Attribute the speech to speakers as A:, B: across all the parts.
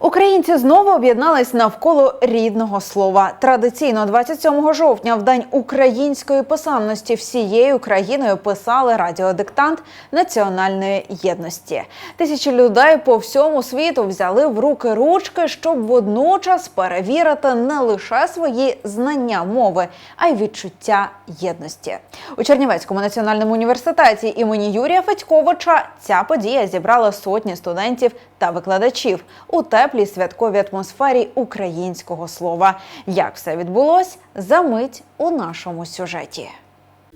A: Українці знову об'єднались навколо рідного слова. Традиційно 27 жовтня, в день української писемності, всією країною писали радіодиктант національної єдності. Тисячі людей по всьому світу взяли в руки ручки, щоб водночас перевірити не лише свої знання мови, а й відчуття єдності. У Чернівецькому національному університеті імені Юрія Федьковича ця подія зібрала сотні студентів та викладачів у теплій святковій атмосфері українського слова. Як все відбулось, за мить у нашому сюжеті.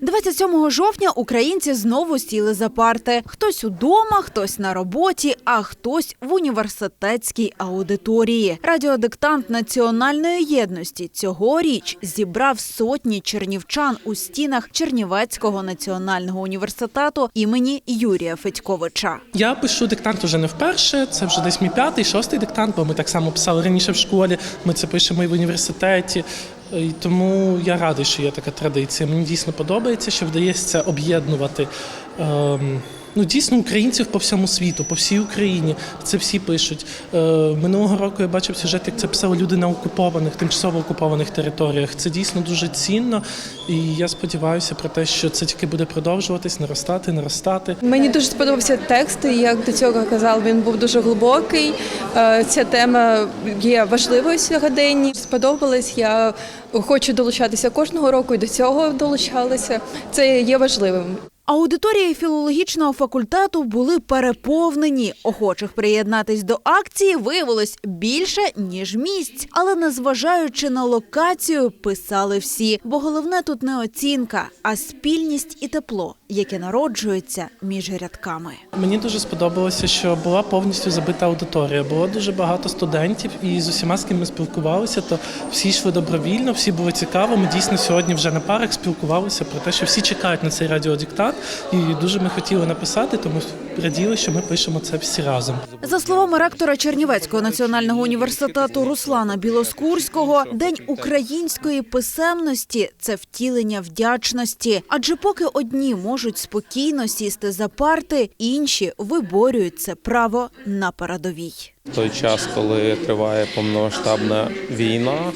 A: 27 жовтня українці знову сіли за парти. Хтось удома, хтось на роботі, а хтось в університетській аудиторії. Радіодиктант національної єдності цьогоріч зібрав сотні чернівчан у стінах Чернівецького національного університету імені Юрія Федьковича.
B: Я пишу диктант уже не вперше. Це вже десь мій п'ятий, шостий диктант, бо ми так само писали раніше в школі. Ми це пишемо і в університеті. І тому я радий, що є така традиція. Мені дійсно подобається, що вдається об'єднувати. Ем, Ну, дійсно, українців по всьому світу, по всій Україні. Це всі пишуть. Е, минулого року я бачив сюжет, як це писали люди на окупованих, тимчасово окупованих територіях. Це дійсно дуже цінно, і я сподіваюся про те, що це тільки буде продовжуватись, наростати, наростати.
C: Мені дуже сподобався текст, як до цього казав, він був дуже глибокий. Е, Ця тема є важливою сьогоденні. Сподобалась. Я хочу долучатися кожного року і до цього долучалася. Це є важливим.
A: Аудиторії філологічного факультету були переповнені. Охочих приєднатись до акції виявилось більше ніж місць. Але незважаючи на локацію, писали всі. Бо головне тут не оцінка, а спільність і тепло, яке народжується між рядками.
B: Мені дуже сподобалося, що була повністю забита аудиторія. Було дуже багато студентів, і з усіма, з ким ми спілкувалися, то всі йшли добровільно, всі були цікаво. Ми дійсно сьогодні вже на парах спілкувалися про те, що всі чекають на цей радіодиктат, і дуже ми хотіли написати, тому раділи, що ми пишемо це всі разом.
A: За словами ректора Чернівецького національного університету Руслана Білоскурського, день української писемності це втілення вдячності. Адже поки одні можуть спокійно сісти за парти, інші виборюють це право на передовій.
D: В той час, коли триває повномасштабна війна,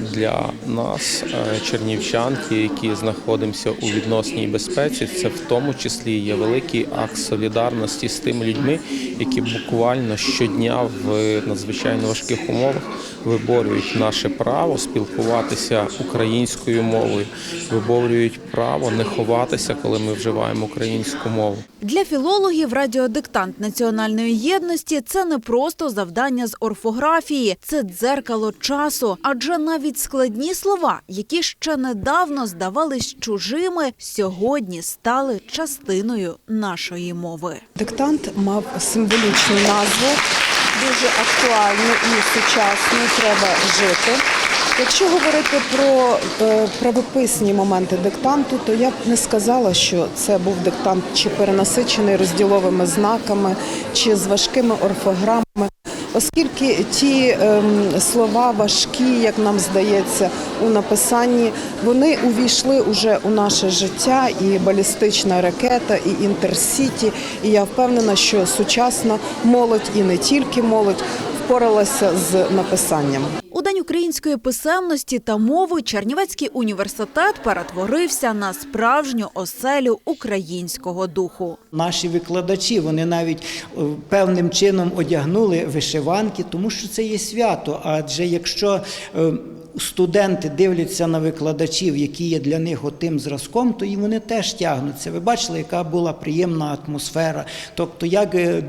D: для нас, е, чернівчан, ті, які знаходимося у відносній безпеці, це в тому числі є великий акт солідарності з тими людьми, які буквально щодня в надзвичайно важких умовах виборюють наше право спілкуватися українською мовою, виборюють право не ховатися, коли ми вживаємо українську мову.
A: Для філологів радіодиктант національної єдності це не просто завдання з орфографії, це дзеркало часу. Адже навіть складні слова, які ще недавно здавались чужими, сьогодні стали частиною нашої мови.
E: Диктант мав символічну назву, дуже актуальну і сучасну. Треба жити. Якщо говорити про е, правописні моменти диктанту, то я б не сказала, що це був диктант чи перенасичений розділовими знаками, чи з важкими орфограмами. Оскільки ті ем, слова важкі, як нам здається, у написанні, вони увійшли уже у наше життя, і балістична ракета, і інтерсіті. І я впевнена, що сучасна молодь і не тільки молодь впоралася з написанням.
A: У День української писемності та мови Чернівецький університет перетворився на справжню оселю українського духу.
F: Наші викладачі вони навіть е, певним чином одягнули вишиванки, тому що це є свято. Адже якщо е, студенти дивляться на викладачів, які є для них отим зразком, то і вони теж тягнуться. Ви бачили, яка була приємна атмосфера, тобто як е,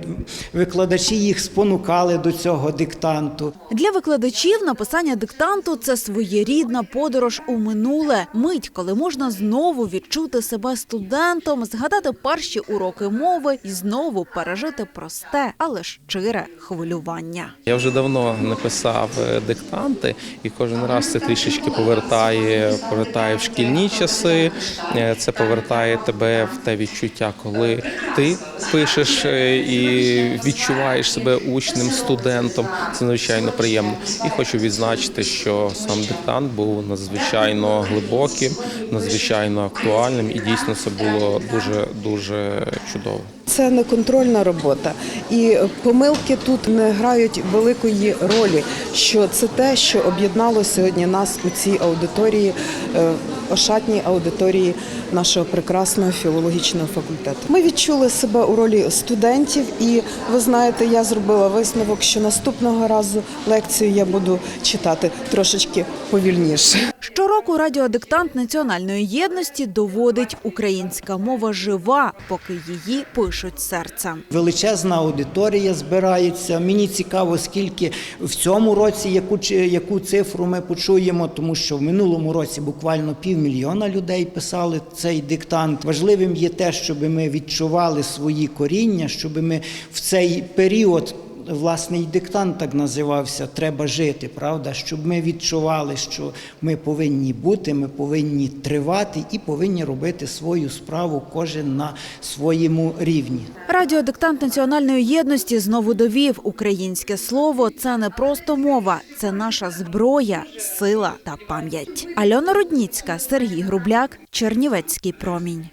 F: викладачі їх спонукали до цього диктанту.
A: Для викладачів написання диктанту це своєрідна подорож у минуле. Мить, коли можна знову відчути себе студентом, згадати перші уроки мови і знову пережити просте, але щире хвилювання.
D: Я вже давно не писав е, диктанти, і кожен раз це трішечки повертає, повертає в шкільні часи. Е, Це повертає тебе в те відчуття, коли ти пишеш е, і відчуваєш себе учнем, студентом. Це надзвичайно приємно. І хочу відзначити, що сам диктант був надзвичайно глибоким, надзвичайно актуальним, і дійсно це було дуже дуже чудово.
E: Це не контрольна робота, і помилки тут не грають великої ролі. Що це те, що об'єднало сьогодні нас у цій аудиторії, е, ошатній аудиторії нашого прекрасного філологічного факультету. Ми відчули себе у ролі студентів, і ви знаєте, я зробила висновок, що наступного разу лекцію я буду читати трошечки повільніше.
A: Щороку радіодиктант національної єдності доводить українська мова жива, поки її пишуть серцем.
F: Величезна аудиторія збирається. Мені цікаво, скільки в цьому році яку яку цифру ми почуємо, тому що в минулому році буквально півмільйона людей писали цей диктант. Важливим є те, щоб ми відчували свої коріння, щоб ми в цей період. Власне, і диктант так називався Треба жити, правда, щоб ми відчували, що ми повинні бути, ми повинні тривати і повинні робити свою справу кожен на своєму рівні.
A: Радіодиктант національної єдності знову довів українське слово це не просто мова, це наша зброя, сила та пам'ять. Альона Рудніцька, Сергій Грубляк, Чернівецький промінь.